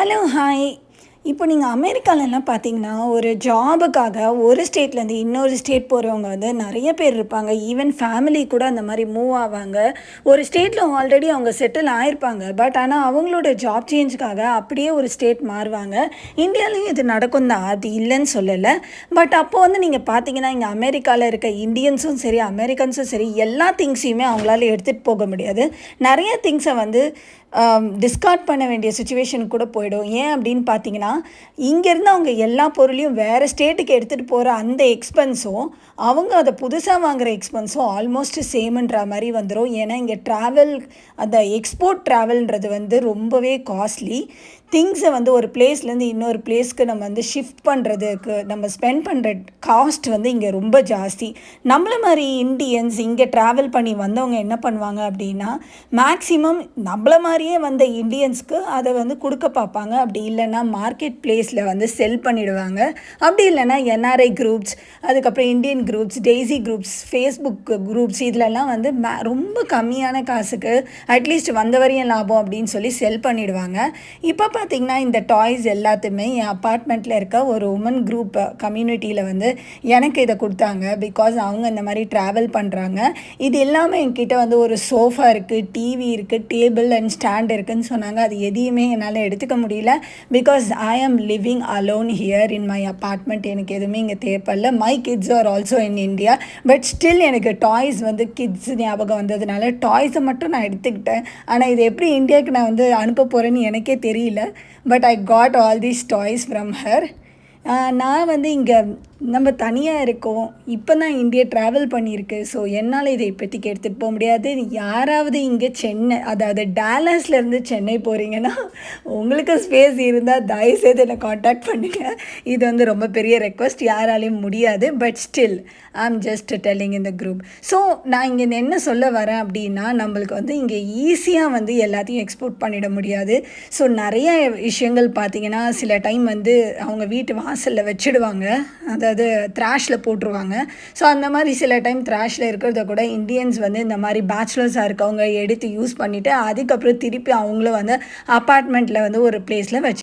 Hello hi இப்போ நீங்கள் அமெரிக்காலலாம் பார்த்தீங்கன்னா ஒரு ஜாபுக்காக ஒரு ஸ்டேட்லேருந்து இன்னொரு ஸ்டேட் போகிறவங்க வந்து நிறைய பேர் இருப்பாங்க. ஈவன் ஃபேமிலி கூட அந்த மாதிரி மூவ் ஆவாங்க. ஒரு ஸ்டேட்டில் ஆல்ரெடி அவங்க செட்டில் ஆயிருப்பாங்க. பட் ஆனால் அவங்களோட ஜாப் சேஞ்சுக்காக அப்படியே ஒரு ஸ்டேட் மாறுவாங்க. இந்தியாலையும் இது நடக்கும் தான். அது இல்லைன்னு சொல்லலை. பட் அப்போது வந்து நீங்கள் பார்த்தீங்கன்னா இங்கே அமெரிக்காவில் இருக்க இந்தியன்ஸும் சரி அமெரிக்கன்ஸும் சரி எல்லா திங்ஸையுமே அவங்களால எடுத்துகிட்டு போக முடியாது. நிறைய திங்ஸை வந்து Um, டிஸ்கார்ட் பண்ண வேண்டிய சுச்சுவேஷன் கூட போயிடும். ஏன் அப்படின்னு பார்த்தீங்கன்னா இங்கேருந்து அவங்க எல்லா பொருளையும் வேறு ஸ்டேட்டுக்கு எடுத்துகிட்டு போகிற அந்த எக்ஸ்பென்ஸும் அவங்க அதை புதுசாக வாங்குகிற எக்ஸ்பென்ஸும் ஆல்மோஸ்ட் சேம்ன்ற மாதிரி வந்துடும் ஏன்னா இங்கே ட்ராவல் அந்த எக்ஸ்போர்ட் ட்ராவல்ன்றது வந்து ரொம்பவே காஸ்ட்லி திங்ஸை வந்து ஒரு பிளேஸ்லேருந்து இன்னொரு பிளேஸ்க்கு நம்ம வந்து ஷிஃப்ட் பண்ணுறதுக்கு நம்ம ஸ்பெண்ட் பண்ணுற காஸ்ட் வந்து இங்கே ரொம்ப ஜாஸ்தி. நம்மள மாதிரி இந்தியன்ஸ் இங்கே ட்ராவல் பண்ணி வந்தவங்க என்ன பண்ணுவாங்க அப்படின்னா மேக்ஸிமம் நம்மள மாதிரியே வந்த இந்தியன்ஸ்க்கு அதை வந்து கொடுக்க பார்ப்பாங்க. அப்படி இல்லைன்னா மார்க்கெட் பிளேஸில் வந்து செல் பண்ணிவிடுவாங்க அப்படி இல்லைன்னா என்ஆர்ஐ குரூப்ஸ் அதுக்கப்புறம் Indian groups desi groups Facebook groups இதிலெல்லாம் வந்து மே ரொம்ப கம்மியான காசுக்கு அட்லீஸ்ட் வந்த வரையும் லாபம் அப்படின்னு சொல்லி செல் பண்ணிவிடுவாங்க இப்போ பார்த்திங்கன்னா இந்த டாய்ஸ் எல்லாத்தையுமே என் அப்பார்ட்மெண்ட்டில் இருக்க ஒரு உமன் குரூப் கம்யூனிட்டியில் வந்து எனக்கு இதை கொடுத்தாங்க. பிகாஸ் அவங்க இந்த மாதிரி ட்ராவல் பண்ணுறாங்க இது எல்லாமே என்கிட்ட வந்து ஒரு சோஃபா இருக்குது டிவி இருக்குது டேபிள் அண்ட் ஸ்டாண்ட் இருக்குதுன்னு சொன்னாங்க. அது எதையுமே என்னால் எடுத்துக்க முடியல. Because I am living alone here in my apartment எனக்கு எதுவுமே இங்கே தேவைப்படல my kids are also in India but still எனக்கு டாய்ஸ் வந்து கிட்ஸ் ஞாபகம் வந்ததுனால டாய்ஸை மட்டும் நான் எடுத்துக்கிட்டேன். ஆனால் இது எப்படி இந்தியாவுக்கு நான் வந்து அனுப்ப போகிறேன்னு எனக்கே தெரியல. But I got all these toys from her நான் வந்து இங்கே நம்ம தனியாக இருக்கோம். இப்போ தான் இந்தியா ட்ராவல் பண்ணியிருக்கு. ஸோ என்னால் இதை இப்போதைக்கு எடுத்துகிட்டு போக முடியாது. யாராவது இங்கே சென்னை அதாவது டேலஸ்லேருந்து சென்னை போகிறீங்கன்னா உங்களுக்கு ஸ்பேஸ் இருந்தால் தயவுசெய்து என்னை காண்டாக்ட் பண்ணுங்கள் இது வந்து ரொம்ப பெரிய ரெக்வஸ்ட் யாராலையும் முடியாது. But still I am just telling இந்த குரூப் ஸோ நான் இங்கே என்ன சொல்ல வரேன் அப்படின்னா நம்மளுக்கு வந்து இங்கே ஈஸியாக வந்து எல்லாத்தையும் எக்ஸ்போர்ட் பண்ணிட முடியாது. ஸோ நிறைய விஷயங்கள் பார்த்தீங்கன்னா சில டைம் வந்து அவங்க வீட்டு வாசலில் வச்சுடுவாங்க. அதை அதாவது த்ராஷில் போட்டுருவாங்க. ஸோ அந்த மாதிரி சில டைம் த்ராஷில் இருக்கிறத கூட இந்தியன்ஸ் வந்து இந்த மாதிரி பேச்சுலர்ஸாக இருக்கவங்க எடுத்து யூஸ் பண்ணிவிட்டு அதுக்கப்புறம் திருப்பி அவங்களும் வந்து அப்பார்ட்மெண்ட்டில் வந்து ஒரு பிளேஸில் வச்சு